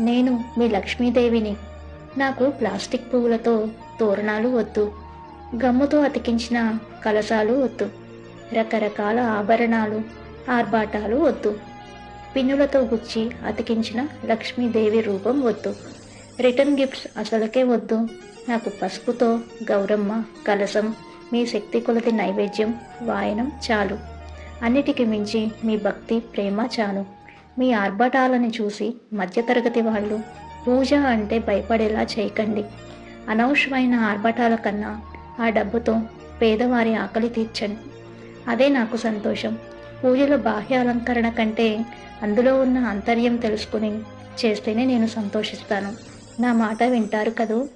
నేను మీ లక్ష్మీదేవిని. నాకు ప్లాస్టిక్ పువ్వులతో తోరణాలు వద్దు. గమ్ముతో అతికించిన కలశాలు వద్దు. రకరకాల ఆభరణాలు ఆర్భాటాలు వద్దు. పిన్నులతో గుచ్చి అతికించిన లక్ష్మీదేవి రూపం వద్దు. రిటర్న్ గిఫ్ట్స్ అసలుకే వద్దు. నాకు పసుపుతో గౌరమ్మ కలసం మీ శక్తి కొలది నైవేద్యం వాయనం చాలు. అన్నిటికి మించి మీ భక్తి ప్రేమ చాలు. మీ ఆర్భటాలను చూసి మధ్యతరగతి వాళ్ళు పూజ అంటే భయపడేలా చేయకండి. అనవసరమైన ఆర్భటాల కన్నా ఆ డబ్బుతో పేదవారి ఆకలి తీర్చండి. అదే నాకు సంతోషం. పూజలో బాహ్య అలంకరణ కంటే అందులో ఉన్న అంతర్యం తెలుసుకుని చేస్తేనే నేను సంతోషిస్తాను. నా మాట వింటారు కదూ?